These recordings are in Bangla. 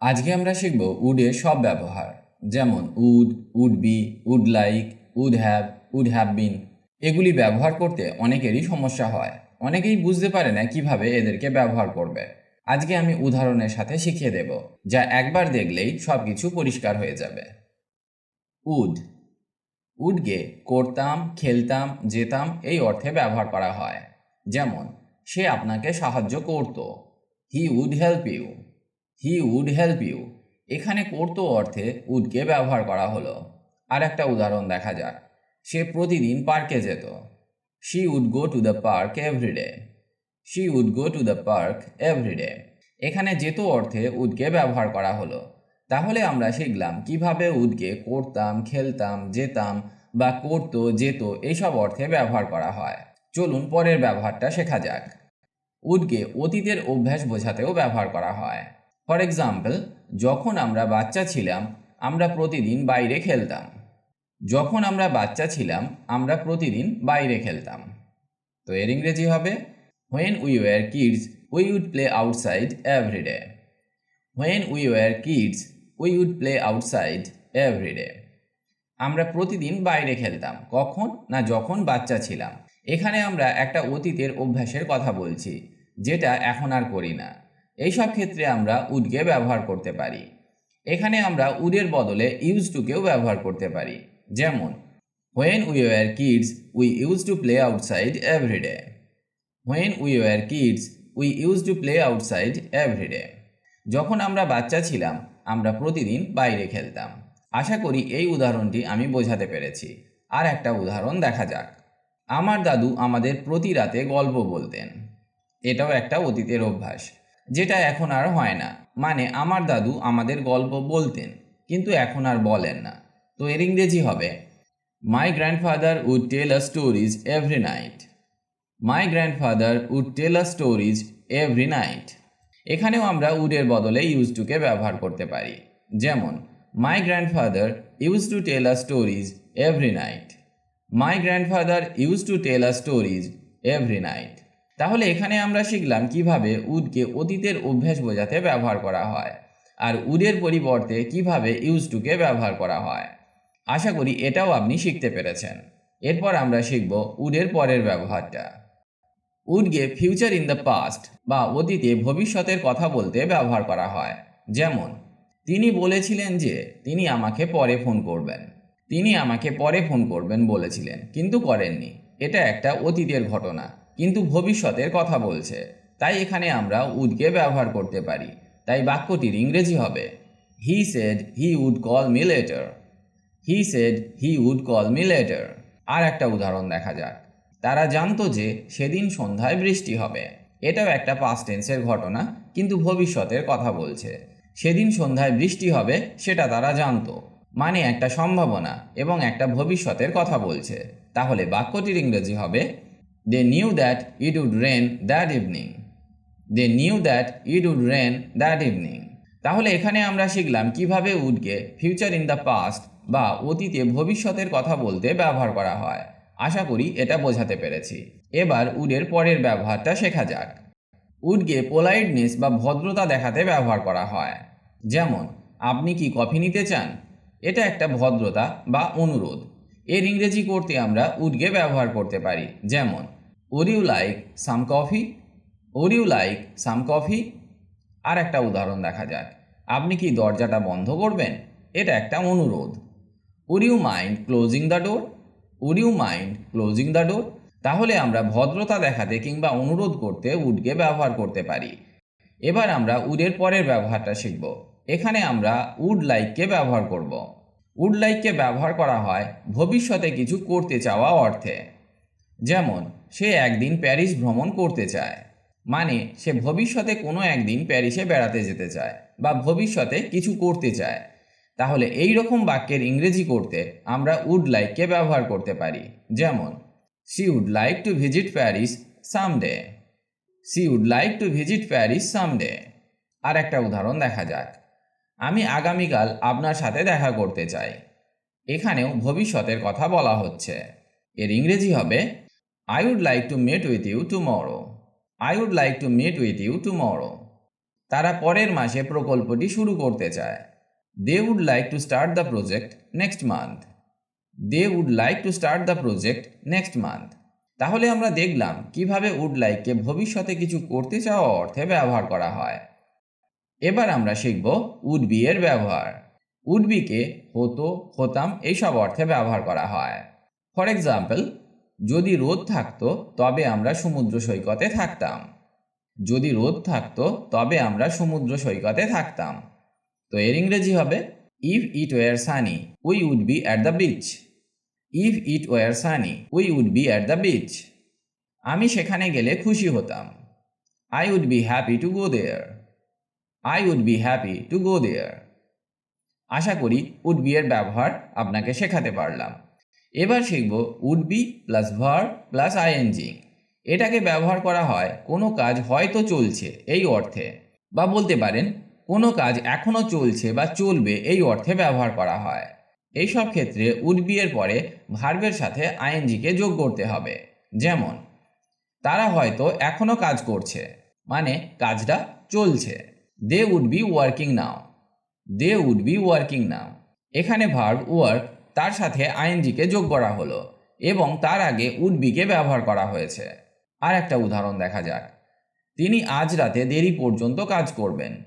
আজকে আমরা শিখব উডের সব ব্যবহার, যেমন would would be would like would have would have been এগুলি ব্যবহার করতে অনেকেরই সমস্যা হয়। অনেকেই বুঝতে পারে না কীভাবে এদেরকে ব্যবহার করবে। আজকে আমি উদাহরণের সাথে শিখিয়ে দেব, যা একবার দেখলেই সব কিছু পরিষ্কার হয়ে যাবে। উড। উডকে করতাম, খেলতাম, যেতাম এই অর্থে ব্যবহার করা হয়। যেমন, সে আপনাকে সাহায্য করত। He would help you. He would help you এখানে করতো অর্থে উডকে ব্যবহার করা হলো। আর একটা উদাহরণ দেখা যাক। সে প্রতিদিন পার্কে যেত। She would go to the park everyday she would go to the park everyday এখানে যেত অর্থে উডকে ব্যবহার করা হলো। তাহলে আমরা শিখলাম কীভাবে উডকে করতাম, খেলতাম, যেতাম বা করতো, যেত এইসব অর্থে ব্যবহার করা হয়। চলুন পরের ব্যবহারটা শেখা যাক। উডকে অতীতের অভ্যাস বোঝাতেও ব্যবহার করা হয়। ফর এক্সাম্পল যখন আমরা বাচ্চা ছিলাম, আমরা প্রতিদিন বাইরে খেলতাম। যখন আমরা বাচ্চা ছিলাম, আমরা প্রতিদিন বাইরে খেলতাম। তো এর ইংরেজি হবে when we were kids we would play outside everyday when we were kids we would play outside everyday আমরা প্রতিদিন বাইরে খেলতাম, কখন না যখন বাচ্চা ছিলাম। এখানে আমরা একটা অতীতের অভ্যাসের কথা বলছি, যেটা এখন আর করি না। এইসব ক্ষেত্রে আমরা উডকে ব্যবহার করতে পারি। এখানে আমরা উডের বদলে ইউজ টুকেও ব্যবহার করতে পারি। যেমন when we were kids we use to play outside everyday when we were kids we use to play outside everyday যখন আমরা বাচ্চা ছিলাম, আমরা প্রতিদিন বাইরে খেলতাম। আশা করি এই উদাহরণটি আমি বোঝাতে পেরেছি। আর একটা উদাহরণ দেখা যাক। আমার দাদু আমাদের প্রতি রাতে গল্প বলতেন। এটাও একটা অতীতের অভ্যাস। যেটা এখন আর হয় না। মানে আমার দাদু আমাদের গল্প বলতেন, কিন্তু এখন আর বলেন না। তো এর ইংরেজি হবে। My grandfather would tell a stories every night my grandfather would tell a stories every night এখানেও আমরা উডের বদলে ইউজ টুকে ব্যবহার করতে পারি। যেমন my grandfather use to tell a stories every night my grandfather use to tell a stories every night তাহলে এখানে আমরা শিখলাম কীভাবে উডকে অতীতের অভ্যাস বোঝাতে ব্যবহার করা হয় আর উডের পরিবর্তে কীভাবে ইউজ টুকে ব্যবহার করা হয়। আশা করি এটাও আপনি শিখতে পেরেছেন। এরপর আমরা শিখব উডের পরের ব্যবহারটা। উডকে ফিউচার ইন দ্য পাস্ট বা অতীতে ভবিষ্যতের কথা বলতে ব্যবহার করা হয়। যেমন, তিনি বলেছিলেন যে তিনি আমাকে পরে ফোন করবেন। তিনি আমাকে পরে ফোন করবেন বলেছিলেন, কিন্তু করেননি। এটা একটা অতীতের ঘটনা। কিন্তু ভবিষ্যতের কথা বলছে। তাই এখানে আমরা উডকে ব্যবহার করতে পারি। তাই বাক্যটির ইংরেজি হবে। He said he would call me later he said he would call me later আর একটা উদাহরণ দেখা যাক। তারা জানতো যে সেদিন সন্ধ্যায় বৃষ্টি হবে। এটাও একটা পাস্ট টেন্সের ঘটনা, কিন্তু ভবিষ্যতের কথা বলছে। সেদিন সন্ধ্যায় বৃষ্টি হবে, সেটা তারা জানতো। মানে একটা সম্ভাবনা এবং একটা ভবিষ্যতের কথা বলছে। তাহলে বাক্যটির ইংরেজি হবে they knew that it would rain that evening they knew that it would rain that evening তাহলে এখানে আমরা শিখলাম কীভাবে উডকে ফিউচার ইন দ্য পাস্ট বা অতীতে ভবিষ্যতের কথা বলতে ব্যবহার করা হয়। আশা করি এটা বোঝাতে পেরেছি। এবার উডের পরের ব্যবহারটা শেখা যাক। উডকে পোলাইটনেস বা ভদ্রতা দেখাতে ব্যবহার করা হয়। যেমন, আপনি কি কফি নিতে চান? এটা একটা ভদ্রতা বা অনুরোধ। এর ইংরেজি করতে আমরা উডকে ব্যবহার করতে পারি। যেমন would you like some coffee would you like some coffee আর একটা উদাহরণ দেখা যাক। আপনি কি দরজাটা বন্ধ করবেন? এটা একটা অনুরোধ। Would you mind closing the door would you mind closing the door তাহলে আমরা ভদ্রতা দেখাতে কিংবা অনুরোধ করতে উডকে ব্যবহার করতে পারি। এবার আমরা উডের পরের ব্যবহারটা শিখব। এখানে আমরা উড লাইককে ব্যবহার করব। উড লাইককে ব্যবহার করা হয় ভবিষ্যতে কিছু করতে চাওয়া অর্থে। যেমন সে একদিন প্যারিস ভ্রমণ করতে চায়। মানে সে ভবিষ্যতে কোনো একদিন প্যারিসে বেড়াতে যেতে চায় বা ভবিষ্যতে কিছু করতে চায়। তাহলে এই রকম বাক্যের ইংরেজি করতে আমরা উড লাইককে ব্যবহার করতে পারি। যেমন she would like to visit Paris someday she would like to visit Paris someday আর একটা উদাহরণ দেখা যাক। আমি আগামীকাল আপনার সাথে দেখা করতে চাই। এখানেও ভবিষ্যতের কথা বলা হচ্ছে। এর ইংরেজি হবে I would like to meet with you tomorrow I would like to meet with you tomorrow তারা পরের মাসে প্রকল্পটি শুরু করতে চায়। They would like to start the project next month they would like to start the project next month তাহলে আমরা দেখলাম কীভাবে উড লাইককে ভবিষ্যতে কিছু করতে চাওয়া অর্থে ব্যবহার করা হয়। এবার আমরা শিখব উড বি এর ব্যবহার। উড বিকে হতো, হতাম, এইসব অর্থে ব্যবহার করা হয়। ফর এক্সাম্পল যদি রোদ থাকতো, তবে আমরা সমুদ্র সৈকতে থাকতাম। যদি রোদ থাকতো, তবে আমরা সমুদ্র সৈকতে থাকতাম। তো এর ইংরেজি হবে if it were sunny we would be at the beach if it were sunny we would be at the beach আমি সেখানে গেলে খুশি হতাম। I would be happy to go there I would be happy to go there আশা করি উড বি এর ব্যবহার আপনাকে শেখাতে পারলাম। এবার শিখব would be plus verb plus ING এটাকে ব্যবহার করা হয়, কোনো কাজ হয়তো চলছে, এই অর্থে। বা বলতে পারেন, কোনো কাজ এখনও চলছে বা চলবে, এই অর্থে ব্যবহার করা হয়। এই সব ক্ষেত্রে উড বি এর পরে ভার্বের সাথে আইএনজিকে যোগ করতে হবে। যেমন, তারা হয়তো এখনও কাজ করছে মানে কাজটা চলছে। They would be working now they would be working now এখানে ভার্ব ওয়ার্ক তার সাথে আইএনজিকে যোগ করা হলো এবং তার আগে উডবিকে ব্যবহার করা হয়েছে। আর একটা উদাহরণ দেখা যাক। তিনি আজ রাতে দেরি পর্যন্ত কাজ করবেন।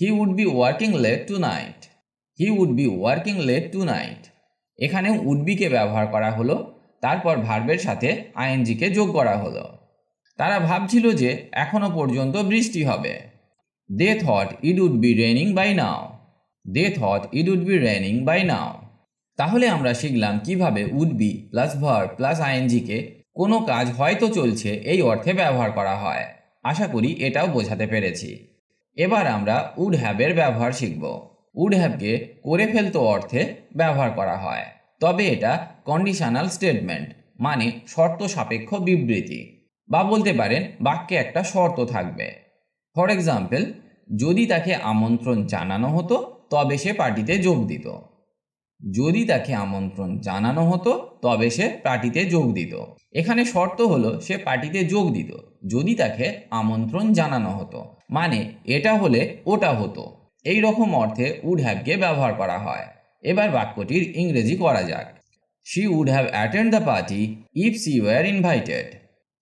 He would be working late tonight he would be working late tonight এখানে উডবিকে ব্যবহার করা হলো, তারপর ভার্বের সাথে আইএনজিকে যোগ করা হলো। তারা ভাবছিল যে এখনও পর্যন্ত বৃষ্টি হবে। They thought it would be raining by now they thought it would be raining by now তাহলে আমরা শিখলাম কীভাবে would be plus verb plus আইএনজিকে কোনো কাজ হয়তো চলছে এই অর্থে ব্যবহার করা হয়। আশা করি এটাও বোঝাতে পেরেছি। এবার আমরা উড হ্যাবের ব্যবহার শিখব। উড হ্যাবকে করে ফেলতো অর্থে ব্যবহার করা হয়। তবে এটা কন্ডিশনাল স্টেটমেন্ট মানে শর্ত সাপেক্ষ বিবৃতি বা বলতে পারেন বাক্যে একটা শর্ত থাকবে। ফর এক্সাম্পল যদি তাকে আমন্ত্রণ জানানো হতো, তবে সে পার্টিতে যোগ দিত। যদি তাকে আমন্ত্রণ জানানো হতো, তবে সে পার্টিতে যোগ দিত। এখানে শর্ত হলো, সে পার্টিতে যোগ দিত। যদি তাকে আমন্ত্রণ জানানো হতো মানে এটা হলে ওটা হতো। এই রকম অর্থে উড হ্যাভকে ব্যবহার করা হয়। এবার বাক্যটির ইংরেজি করা যাক। She would have attend the party if she were invited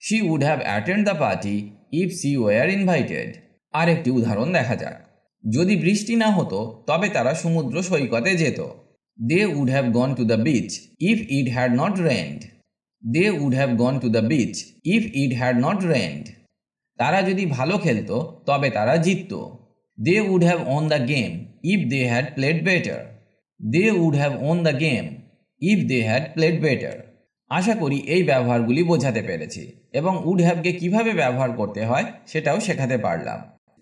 she would have attend the party if she were invited আরেকটি উদাহরণ দেখা যাক। যদি বৃষ্টি না হতো, তবে তারা সমুদ্র সৈকতে যেত। They would have gone to the beach if it had not rained they would have gone to the beach if it had not rained তারা যদি ভালো খেলতো, তবে তারা জিতত। They would have won the game if they had played better they would have won the game if they had played better আশা করি এই ব্যবহারগুলি বোঝাতে পেরেছি এবং উড হ্যাভকে কীভাবে ব্যবহার করতে হয়, সেটাও শেখাতে পারলাম।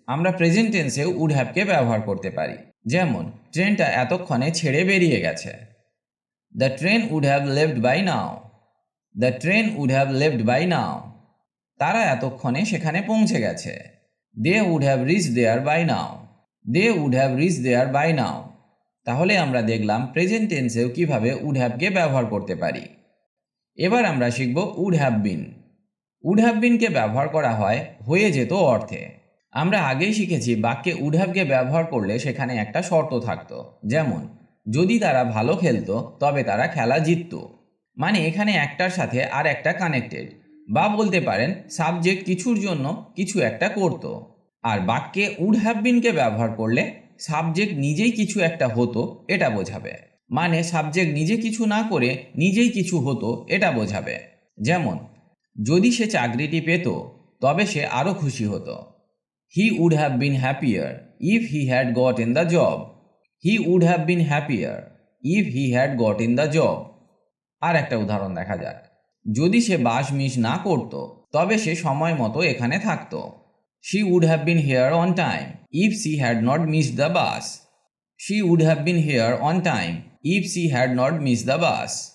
আমরা প্রেজেন্ট টেন্সেও উড হ্যাভকে ব্যবহার করতে পারি। যেমন, ট্রেনটা এতক্ষণে ছেড়ে বেরিয়ে গেছে। The train would have left by now the train would have left by now তারা এতক্ষণে সেখানে পৌঁছে গেছে। They would have reach there by now they would have reach there by now তাহলে আমরা দেখলাম প্রেজেন্ট টেন্সেও কীভাবে উড হ্যাভকে ব্যবহার করতে পারি। এবার আমরা শিখব would have been would have বিনকে ব্যবহার করা হয় হয়ে যেত অর্থে। আমরা আগেই শিখেছি বাক্যে উড হ্যাভকে ব্যবহার করলে সেখানে একটা শর্ত থাকতো। যেমন, যদি তারা ভালো খেলতো, তবে তারা খেলা জিতত। মানে এখানে একটার সাথে আর একটা কানেক্টেড বা বলতে পারেন সাবজেক্ট কিছুর জন্য কিছু একটা করত। আর বাক্যে উড হ্যাভ বিনকে ব্যবহার করলে সাবজেক্ট নিজেই কিছু একটা হতো, এটা বোঝাবে। মানে সাবজেক্ট নিজে কিছু না করে নিজেই কিছু হতো, এটা বোঝাবে। যেমন, যদি সে চাকরিটি পেত, তবে সে আরও খুশি হতো। He would have been happier if he had got in the job he would have been happier if he had got in the job আর একটা উদাহরণ দেখা যাক। যদি সে বাস মিস না করত, তবে সে সময় মতো এখানে থাকতো। She would have been here on time if she had not miss the bus she would have been here on time if she had not miss the bus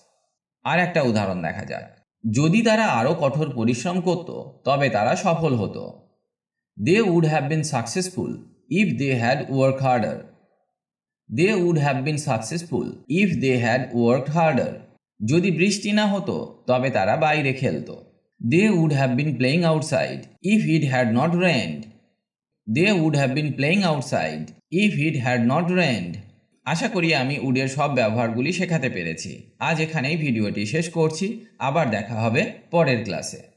আর একটা উদাহরণ দেখা যাক। যদি তারা আরও কঠোর পরিশ্রম করত, তবে তারা সফল হতো। They would have been successful if they had work harder they would have been successful if they had work harder যদি বৃষ্টি না হতো, তবে তারা বাইরে খেলতো। They would have been playing outside if it had not rained they would have been playing outside if it had not rained আশা করি আমি উডের সব ব্যবহারগুলি শেখাতে পেরেছি। আজ এখানেই ভিডিওটি শেষ করছি। আবার দেখা হবে পরের ক্লাসে।